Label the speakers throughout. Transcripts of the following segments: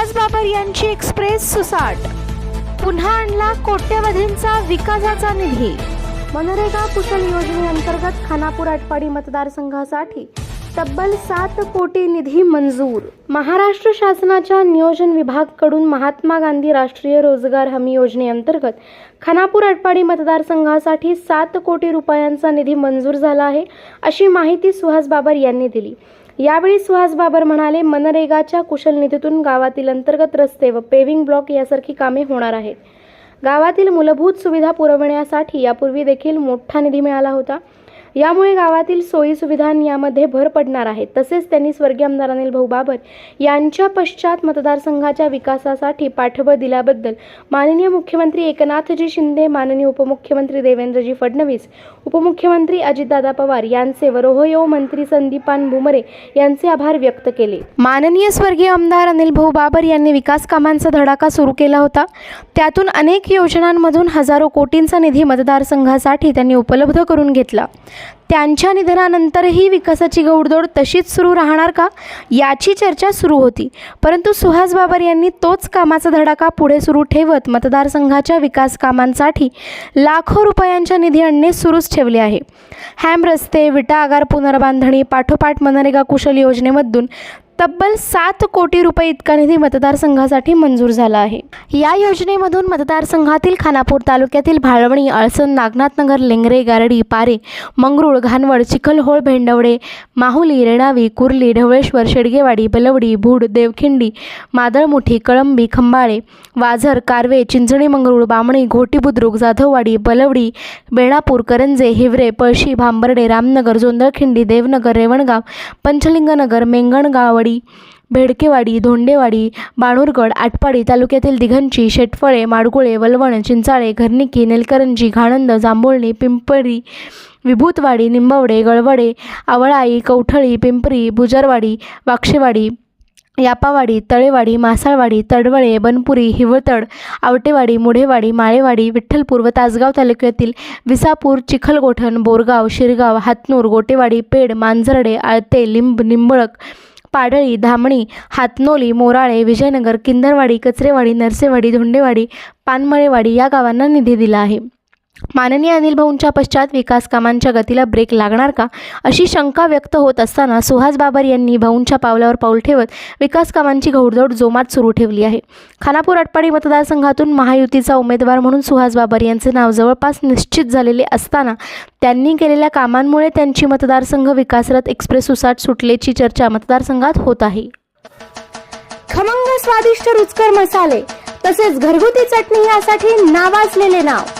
Speaker 1: सुहास बाबर यांची एक्सप्रेस सुसाट. पुन्हा आणला कोट्यवधींचा विकासाचा निधी. मनरेगा कुशल योजनेअंतर्गत खानापूर आटपाडी मतदारसंघासाठी तब्बल सात कोटी निधी मंजूर. महाराष्ट्र शासनाच्या नियोजन विभागाकडून महात्मा गांधी राष्ट्रीय रोजगार हमी योजनेअंतर्गत खानापूर आटपाडी मतदारसंघासाठी सात कोटी रुपयांचा निधी मंजूर झाला आहे अशी माहिती सुहास बाबर यांनी दिली. यावेळी सुहास बाबर म्हणाले मनरेगाच्या कुशल निधीतून गावातील अंतर्गत रस्ते व पेव्हिंग ब्लॉक यासारखी कामे होणार आहेत. गावातील मूलभूत सुविधा पुरवण्यासाठी यापूर्वी देखील मोठा निधी मिळाला होता. यामुळे गावातील सोयी सुविधा यामध्ये भर पडणार आहे. तसेच त्यांनी स्वर्गीय आमदार अनिल भाऊ बाबर यांच्या पश्चात मतदारसंघाच्या विकासासाठी पाठबळ दिल्याबद्दल माननीय मुख्यमंत्री एकनाथजी शिंदे माननीय उपमुख्यमंत्री देवेंद्रजी फडणवीस उपमुख्यमंत्री अजितदादा पवार यांचे व रोहयो मंत्री संदीपान भुमरे यांचे आभार व्यक्त केले. माननीय स्वर्गीय आमदार अनिल भाऊ बाबर यांनी विकास कामांचा धडाका सुरू केला होता. त्यातून अनेक योजनांमधून हजारो कोटींचा निधी मतदारसंघासाठी त्यांनी उपलब्ध करून घेतला. त्यांच्या निधनानंतरही विकासाची गौडदौड तशीच सुरू राहणार का? याची चर्चा सुरू होती. परंतु सुहास बाबर यांनी तोच कामाचा धडाका पुढे सुरू ठेवत मतदारसंघाच्या विकास कामांसाठी लाखो रुपयांच्या निधी आणणे सुरूच ठेवले आहे. हॅम रस्ते विटा आगार पुनर्बांधणी पाठोपाठ मनरेगा कुशल योजनेमधून तब्बल सात कोटी रुपये इतका निधी मतदारसंघासाठी मंजूर झाला आहे. या योजनेमधून मतदारसंघातील खानापूर तालुक्यातील भाळवणी अळसण नागनाथनगर लेंगरे गारडी पारे मंगरुळ घानवड चिखलहोळ भेंडवडे माहुली रेणावी कुर्ली ढवळेश्वर शेडगेवाडी बलवडी भूड देवखिंडी मादळमुठी कळंबी खंबाळे वाझर कारवे चिंचणी मंगरुळ बामणी घोटी बुद्रुक जाधववाडी बलवडी बेणापूर करंजे हिवरे पळशी भांबर्डे रामनगर जोंदळखिंडी देवनगर रेवणगाव पंचलिंगनगर मेंगणगावडी भेडकेवाडी धोंडेवाडी बाणूरगड आटपाडी तालुक्यातील दिघंची शेटफळे माडगुळे वलवण चिंचाळे घरनिकी नेलकरंजी घाणंद जांभोळणी पिंपरी विभूतवाडी निंबवडे गळवडे आवळाई कवठळी पिंपरी बुजरवाडी वाक्षेवाडी यापावाडी तळेवाडी मासाळवाडी तडवळे बनपुरी हिवळतड आवटेवाडी मुढेवाडी माळेवाडी विठ्ठलपूर व तासगाव तालुक्यातील विसापूर चिखलगोठण बोरगाव शिरगाव हातनूर गोटेवाडी पेड मांजरडे आळते लिंब निंबळक पाडळी धामणी हातनोली मोराळे विजयनगर किंदरवाडी कचरेवाडी नरसेवाडी धोंडेवाडी पानमळेवाडी या गावांना निधी दिला आहे. माननीय अनिल भाऊंच्या पश्चात विकास कामांच्या गतीला ब्रेक लागणार का? अशी शंका व्यक्त होत असताना सुहास बाबर यांनी भाऊंच्या पावलावर पाऊल ठेवत विकास कामांची घौडदौड जोमात सुरू ठेवली आहे. खानापूर आटपाडी मतदारसंघातून महायुतीचा उमेदवार म्हणून सुहास बाबर यांचे नाव जवळपास निश्चित झालेले असताना त्यांनी केलेल्या कामांमुळे त्यांची मतदारसंघ विकासरथ एक्सप्रेस सुसाट सुटल्याची चर्चा मतदारसंघात होत आहे. खमंग स्वादिष्ट रुचकर मसाले तसेच घरगुती चटणी यासाठी नावाजलेले नाव.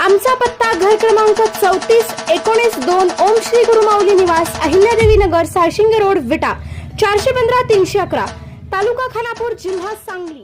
Speaker 1: आमचा पत्ता घर क्रमांक चौतीस एकोणीस दोन ओम श्री गुरु माऊली निवास अहिल्यादेवी नगर सारशिंगे रोड विटा चारशे पंधरा तीनशे अकरा तालुका खानापूर जिल्हा सांगली.